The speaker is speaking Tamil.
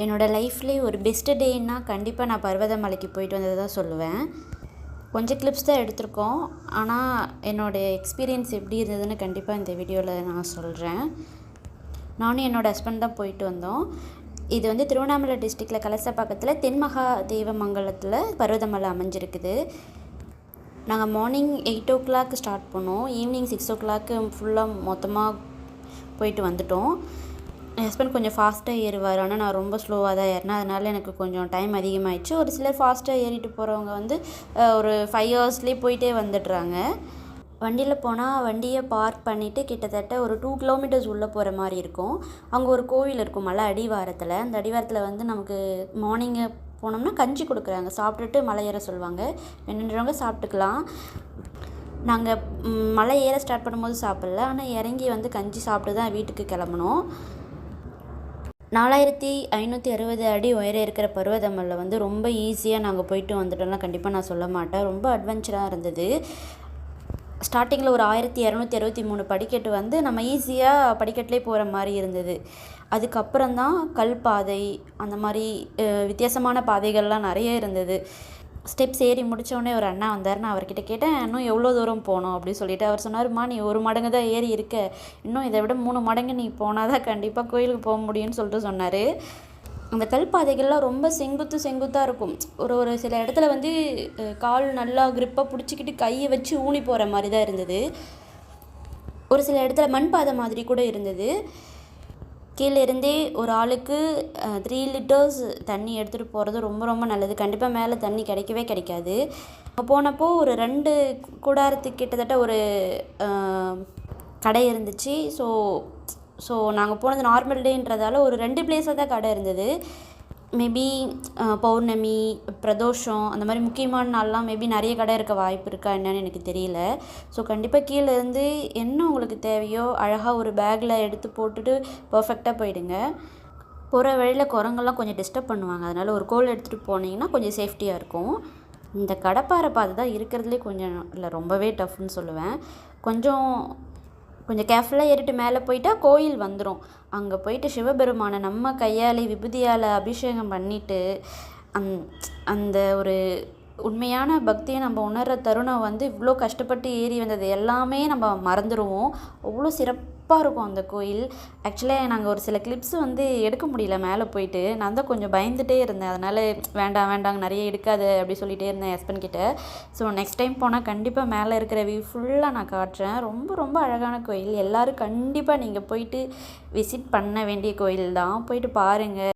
என்னோடய லைஃப்லேயே ஒரு பெஸ்ட்டு டேன்னா கண்டிப்பாக நான் பர்வதமலைக்கு போயிட்டு வந்ததை தான் சொல்லுவேன். கொஞ்சம் கிளிப்ஸ் தான் எடுத்திருக்கோம். ஆனால் என்னோடய எக்ஸ்பீரியன்ஸ் எப்படி இருந்ததுன்னு கண்டிப்பாக இந்த வீடியோவில் நான் சொல்கிறேன் நானும் என்னோடய ஹஸ்பண்ட் தான் போயிட்டு வந்தோம். இது வந்து திருவண்ணாமலை டிஸ்ட்ரிக்டில் கலசப்பாக்கத்தில் தென்மகா தேவமங்கலத்தில் பர்வதமலை அமைஞ்சிருக்குது. நாங்கள் morning eight o'clock start பண்ணோம். ஈவினிங் சிக்ஸ் ஓ கிளாக்கு ஃபுல்லாக மொத்தமாக போயிட்டு வந்துட்டோம். என் ஹஸ்பண்ட் கொஞ்சம் ஃபாஸ்ட்டாக ஏறுவார். ஆனால் நான் ரொம்ப ஸ்லோவாக தான் ஏறினேன். அதனால் எனக்கு கொஞ்சம் டைம் அதிகமாகிடுச்சு ஒரு சிலர் ஃபாஸ்ட்டாக ஏறிட்டு போகிறவங்க வந்து ஒரு ஃபைவ் ஹவர்ஸ்லேயே போயிட்டே வந்துடுறாங்க. வண்டியில் போனால் வண்டியை பார்க் பண்ணிவிட்டு கிட்டத்தட்ட ஒரு டூ கிலோமீட்டர்ஸ் உள்ளே போகிற மாதிரி இருக்கும். அங்கே ஒரு கோவில் இருக்கும் மலை அடிவாரத்தில். அந்த அடிவாரத்தில் வந்து நமக்கு மார்னிங்கு போனோம்னா கஞ்சி கொடுக்குறாங்க. சாப்பிட்டுட்டு மலை ஏற சொல்லுவாங்க. வேணுன்றவங்க சாப்பிட்டுக்கலாம். நாங்கள் மலை ஏற ஸ்டார்ட் பண்ணும்போது சாப்பிடல. ஆனால் இறங்கி வந்து கஞ்சி சாப்பிட்டு தான் வீட்டுக்கு கிளம்புனோம். நாலாயிரத்தி ஐநூற்றி அறுபது அடி உயரம் இருக்கிற பருவதமலை வந்து ரொம்ப ஈஸியாக நாங்கள் போயிட்டு வந்துட்டோம்னா கண்டிப்பாக நான் சொல்ல மாட்டேன். ரொம்ப அட்வென்ச்சராக இருந்தது. ஸ்டார்டிங்கில் ஒரு ஆயிரத்தி இரநூத்தி அறுபத்தி மூணு படிக்கட்டு வந்து நம்ம ஈஸியாக படிக்கட்டிலே போகிற மாதிரி இருந்தது. அதுக்கப்புறம் தான் கல் பாதை அந்த மாதிரி வித்தியாசமான பாதைகள்லாம் நிறைய இருந்தது. ஸ்டெப்ஸ் ஏறி முடித்தோடனே ஒரு அண்ணா வந்தார் நான் அவர்கிட்ட கேட்டேன் இன்னும் எவ்வளோ தூரம் போகணும்? அப்படின்னு சொல்லிட்டு அவர் சொன்னார்மா நீ ஒரு மடங்கு தான் ஏறி இருக்க. இன்னும் இதை விட மூணு மடங்கு நீ போனால் தான் கண்டிப்பாக கோயிலுக்கு போக முடியும்னு சொல்லிட்டு சொன்னார். அந்த கல்பாதைகள்லாம் ரொம்ப செங்குத்து செங்குத்தாக இருக்கும். ஒரு ஒரு சில இடத்துல வந்து கால் நல்லா க்ரிப்பாக பிடிச்சிக்கிட்டு கையை வச்சு ஊனி போகிற மாதிரி தான் இருந்தது. ஒரு சில இடத்துல மண் பாதை மாதிரி கூட இருந்தது. கீழே இருந்தே ஒரு ஆளுக்கு த்ரீ லிட்டர்ஸ் தண்ணி எடுத்துகிட்டு போகிறது ரொம்ப ரொம்ப நல்லது. கண்டிப்பாக மேலே தண்ணி கிடைக்கவே கிடைக்காது. அங்கே போனப்போ ஒரு ரெண்டு கூடாரத்துக்கு கிட்டத்தட்ட ஒரு கடை இருந்துச்சு. ஸோ ஸோ நாங்கள் போனது நார்மல் டேன்றதால ஒரு ரெண்டு பிளேஸில் தான் கடை இருந்தது. மேபி uh, பௌர்ணமி பிரதோஷம் அந்த மாதிரி முக்கியமான நாள்லாம் மேபி நிறைய கடை இருக்க வாய்ப்பு இருக்கா என்னன்னு எனக்கு தெரியல. ஸோ கண்டிப்பாக கீழே இருந்து என்ன உங்களுக்கு தேவையோ அழகாக ஒரு பேக்கில் எடுத்து போட்டுட்டு பர்ஃபெக்டாக போயிடுங்க. போகிற வழியில் குரங்கெல்லாம் கொஞ்சம் டிஸ்டர்ப் பண்ணுவாங்க. அதனால் ஒரு கோல் எடுத்துகிட்டு போனீங்கன்னா கொஞ்சம் சேஃப்டியாக இருக்கும். இந்த கடப்பாறை பாதை தான் இருக்கிறதுலே கொஞ்சம் இல்லை ரொம்பவே டஃப்னு சொல்லுவேன். கொஞ்சம் கொஞ்சம் கேர்ஃபுல்லாக ஏறிட்டு மேலே போயிட்டா கோயில் வந்துடும் அங்கே போயிட்டு சிவபெருமானை நம்ம கையாலே விபூதியால் அபிஷேகம் பண்ணிவிட்டு அந் அந்த ஒரு உண்மையான பக்தியை நம்ம உணர்கிற தருணம் வந்து இவ்வளோ கஷ்டப்பட்டு ஏறி வந்தது எல்லாமே நம்ம மறந்துடுவோம் அவ்வளோ சிறப்பாக இருக்கும் அந்த கோயில். ஆக்சுவலாக நாங்கள் ஒரு சில கிளிப்ஸ் வந்து எடுக்க முடியல மேலே போயிட்டு. நான் தான் கொஞ்சம் பயந்துகிட்டே இருந்தேன். அதனால் வேண்டாம் வேண்டாங்க நிறைய எடுக்காது அப்படி சொல்லிட்டே இருந்தேன் ஹஸ்பண்ட் கிட்டே. ஸோ நெக்ஸ்ட் டைம் போனால் கண்டிப்பாக மேலே இருக்கிற வியூ ஃபுல்லாக நான் காட்டுறேன். ரொம்ப ரொம்ப அழகான கோயில். எல்லோரும் கண்டிப்பாக நீங்கள் போயிட்டு விசிட் பண்ண வேண்டிய கோயில் தான் போயிட்டு பாருங்கள்